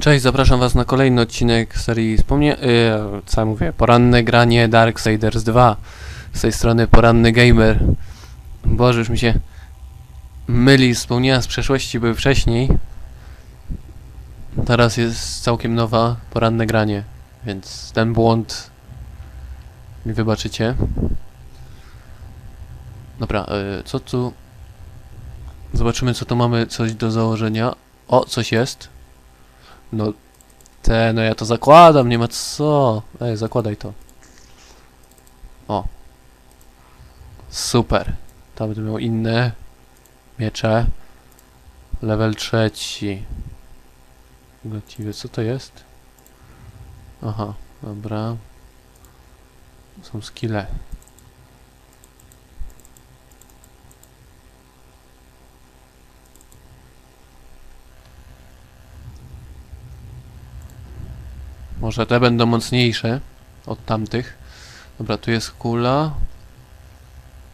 Cześć, zapraszam was na kolejny odcinek serii wspomnie... Yy, co mówię? Poranne granie Darksiders 2. Z tej strony Poranny Gamer. Boże, już mi się myli wspomnienia z przeszłości były wcześniej. Teraz jest całkiem nowa Poranne granie, więc ten błąd mi wybaczycie. Dobra, yy, co tu... Zobaczymy co tu mamy, coś do założenia. O, coś jest. No, te, no ja to zakładam, nie ma co. Ej, zakładaj to. O. Super. Tam będę miał inne miecze. Level trzeci. Właściwie, co to jest? Aha, dobra. Są skille. Może te będą mocniejsze od tamtych. Dobra, tu jest kula.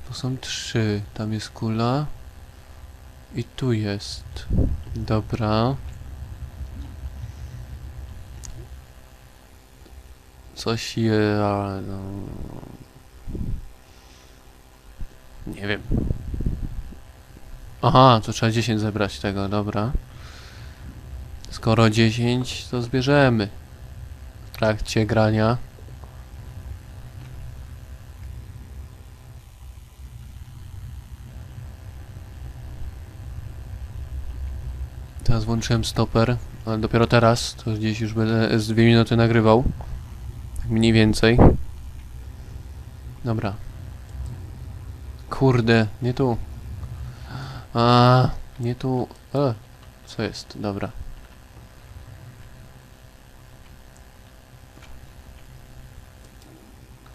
Tu są trzy. Tam jest kula. I tu jest. Dobra. Coś je... No... Nie wiem. Aha, to trzeba 10 zebrać tego, dobra. Skoro 10, to zbierzemy trakcie grania. Teraz włączyłem stoper, ale dopiero teraz, to gdzieś już będę z dwie minuty nagrywał. Tak mniej więcej. Dobra. Kurde, nie tu. A, nie tu. E, co jest? Dobra.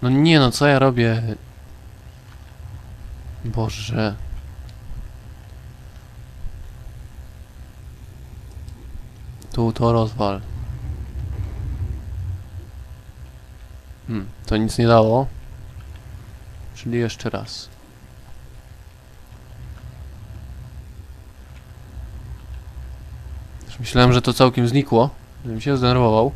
No nie no, co ja robię? Boże. Tu to rozwal. Hmm, to nic nie dało. Czyli jeszcze raz. Myślałem, że to całkiem znikło. Żebym się zdenerwował.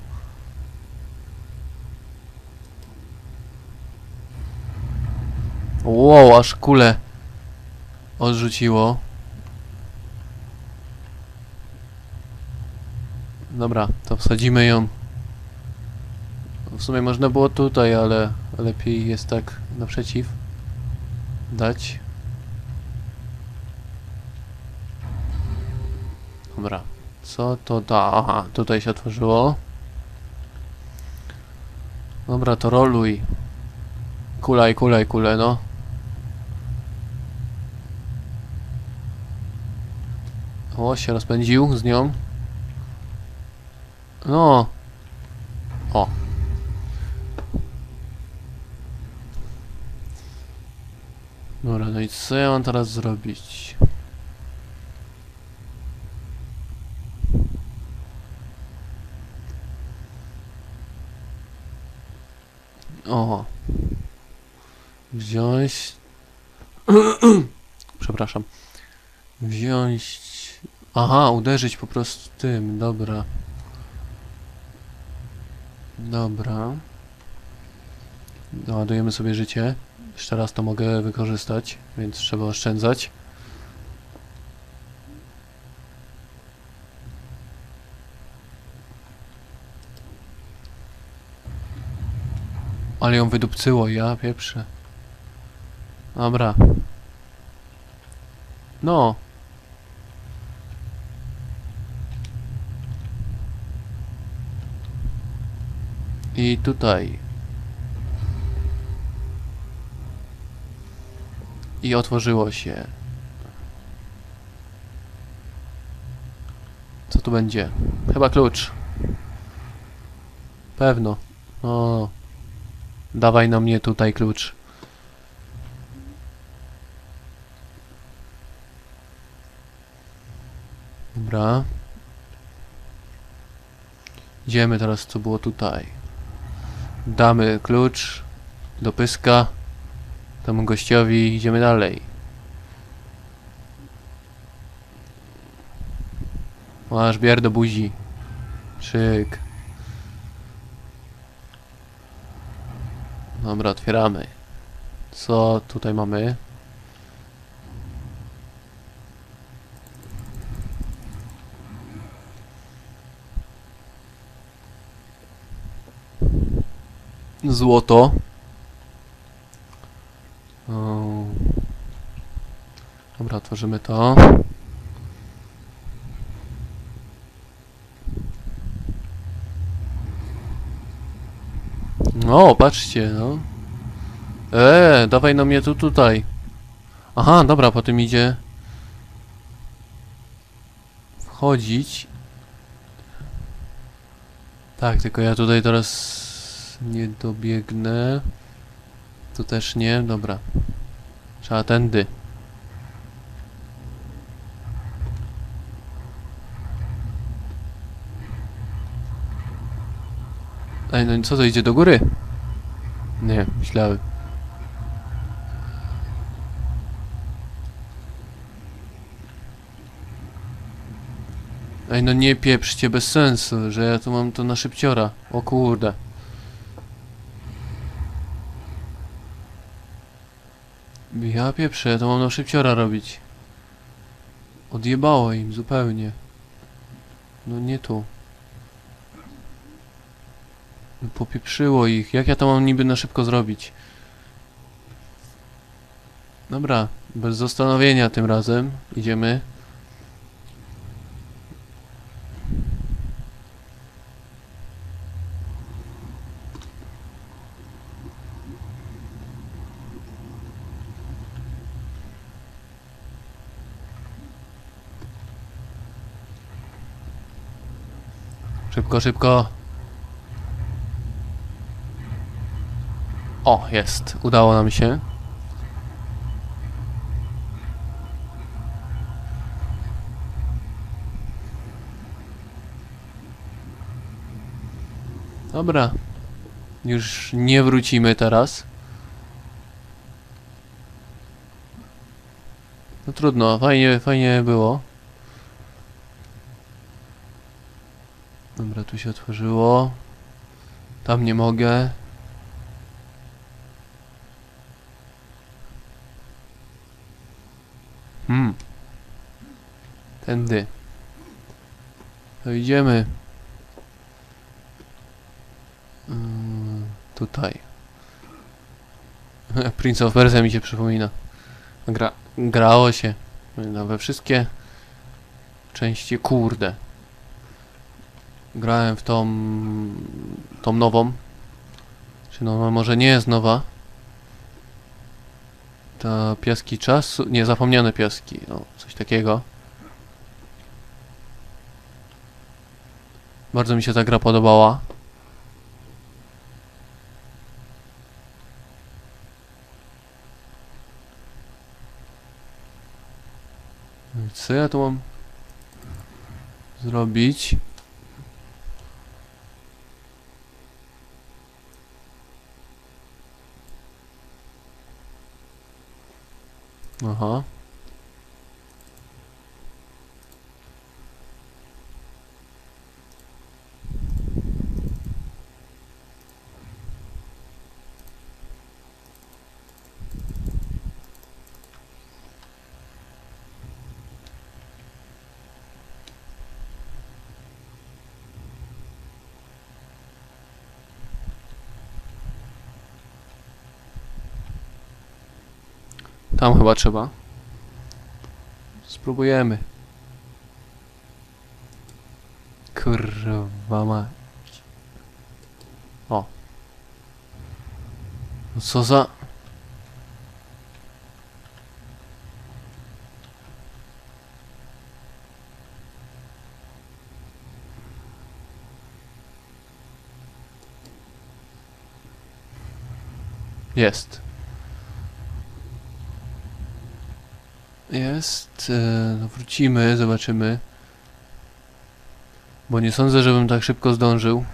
Wow, aż kulę odrzuciło. Dobra, to wsadzimy ją. W sumie można było tutaj, ale lepiej jest tak naprzeciw dać. Dobra, co to da? Aha, tutaj się otworzyło. Dobra, to roluj. Kulaj, kulaj, kulę, no. O, się rozpędził z nią. No. O. Dobra, no i co ja mam teraz zrobić? O. Wziąć... Przepraszam. Wziąć... Aha, uderzyć po prostu tym, dobra. Dobra. Doładujemy sobie życie. Jeszcze raz to mogę wykorzystać, więc trzeba oszczędzać. Ale ją wydupcyło, ja pieprzę. Dobra. No. I tutaj. I otworzyło się. Co tu będzie? Chyba klucz. Pewno. O. Dawaj na mnie tutaj klucz. Dobra. Idziemy teraz, co było tutaj. Damy klucz do pyska temu gościowi i idziemy dalej. Masz bier do buzi. Szyk. Dobra, otwieramy. Co tutaj mamy? Złoto. Dobra, otworzymy to. No, patrzcie, no. Eee, dawaj no mnie tu tutaj. Aha, dobra, potem idzie wchodzić. Tak, tylko ja tutaj teraz nie dobiegnę. Tu też nie, dobra. Trzeba tędy. Ej, no co to idzie do góry? Nie, myślałem. Ej, no nie pieprzcie, bez sensu, że ja tu mam to na szybciora. O kurde. Ja pieprzę, to mam na szybciora robić. Odjebało im zupełnie. No nie tu. No Popieprzyło ich. Jak ja to mam niby na szybko zrobić? Dobra, bez zastanowienia tym razem. Idziemy. Szybko, szybko. O, jest. Udało nam się. Dobra. Już nie wrócimy teraz. No trudno, fajnie, fajnie było. Dobra, tu się otworzyło. Tam nie mogę. Hmm. Tędy. To idziemy. Mm, tutaj. Prince of Persia mi się przypomina. Gra grało się. No, we wszystkie części. Kurde. Grałem w tą... tą nową. Czy no, może nie jest nowa. Ta piaski czasu... Nie, zapomniane piaski. O, coś takiego. Bardzo mi się ta gra podobała. No Co ja tu mam zrobić? Aha. Tam chyba trzeba. Spróbujemy. Kurwa. O. No co za... Jest. Jest. E, no wrócimy, zobaczymy. Bo nie sądzę, żebym tak szybko zdążył.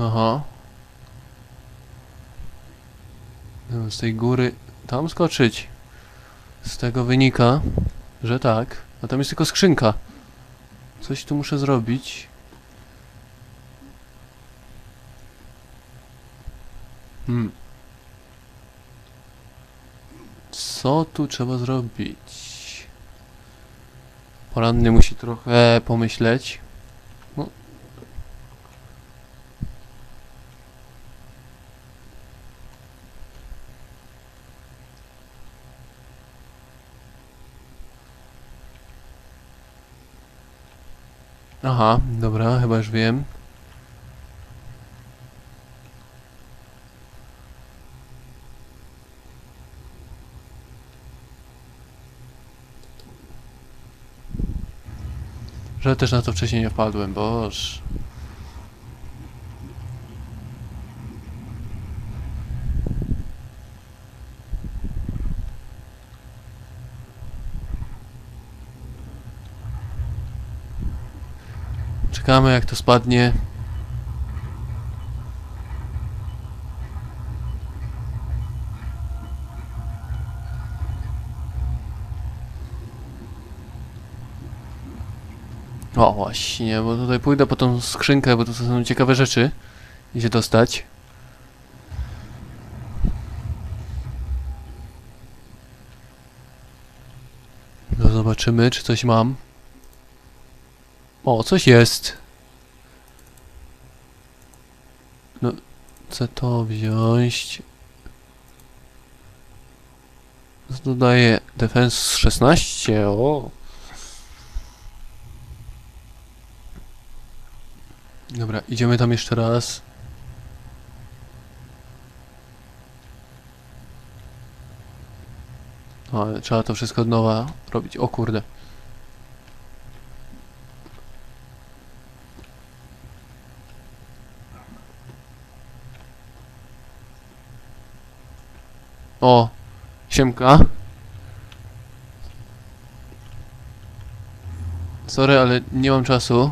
Aha. No, z tej góry tam skoczyć. Z tego wynika, że tak. A tam jest tylko skrzynka. Coś tu muszę zrobić. Hmm. Co tu trzeba zrobić? Poranny musi trochę pomyśleć. No. Aha, dobra, chyba już wiem. Że też na to wcześniej nie wpadłem, boż. Czekamy jak to spadnie. O właśnie, bo tutaj pójdę po tą skrzynkę, bo to są ciekawe rzeczy. I się dostać. No zobaczymy, czy coś mam. O, coś jest. No, chcę to wziąć. Dodaję defense 16, o. Dobra, idziemy tam jeszcze raz. O, ale trzeba to wszystko od nowa robić. O kurde. O, siemka. Sorry, ale nie mam czasu.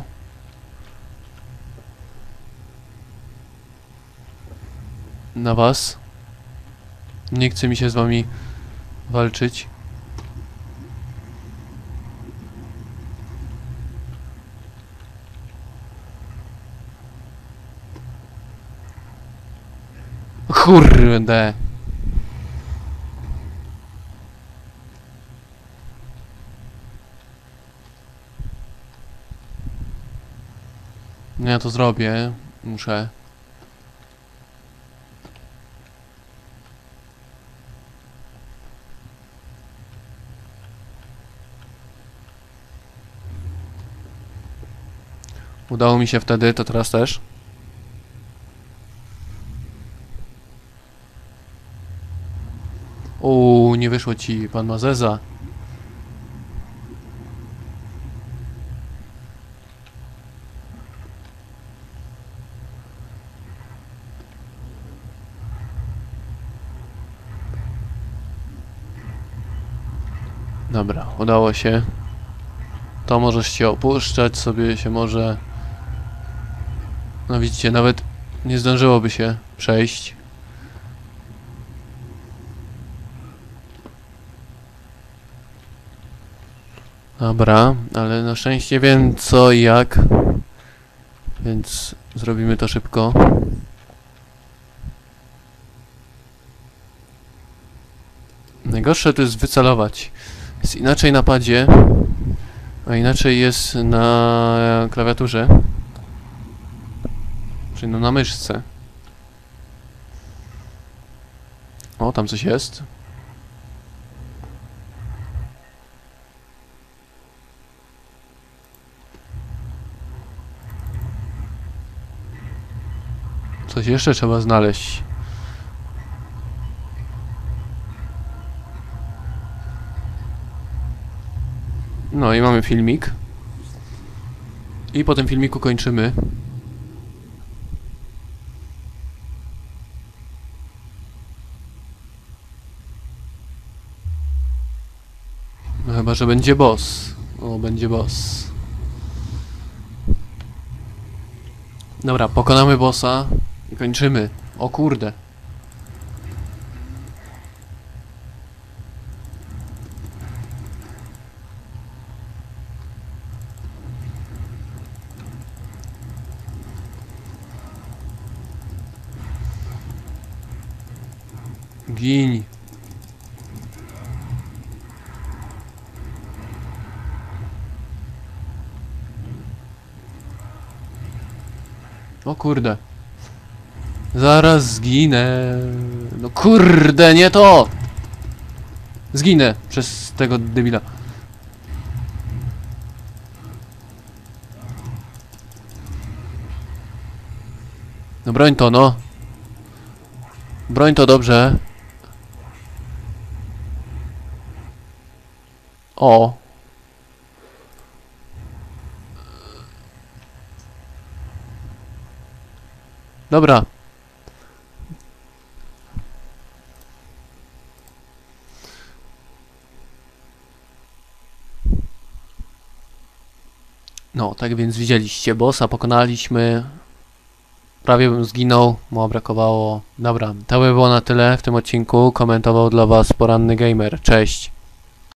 Na was. Nie chce mi się z wami walczyć. Kurde. Ja to zrobię. Muszę. Udało mi się wtedy, to teraz też. Uuu, nie wyszło ci, pan Mazeza. Dobra, udało się. To możesz się opuszczać, sobie się może... No widzicie, nawet nie zdążyłoby się przejść. Dobra, ale na szczęście wiem co i jak. Więc zrobimy to szybko. Najgorsze to jest wycelować. Jest inaczej na padzie, a inaczej jest na klawiaturze. Czyli no na myszce. O, tam coś jest. Coś jeszcze trzeba znaleźć. No i mamy filmik. I po tym filmiku kończymy. No chyba, że będzie boss. O, będzie boss. Dobra, pokonamy bossa i kończymy. O kurde. O kurde. Zaraz zginę. No kurde, nie to! Zginę przez tego debila. No broń to, no. Broń to dobrze. O. Dobra. No, tak więc widzieliście, bossa pokonaliśmy. Prawie bym zginął, mu brakowało. Dobra, to by było na tyle w tym odcinku. Komentował dla was poranny gamer. Cześć.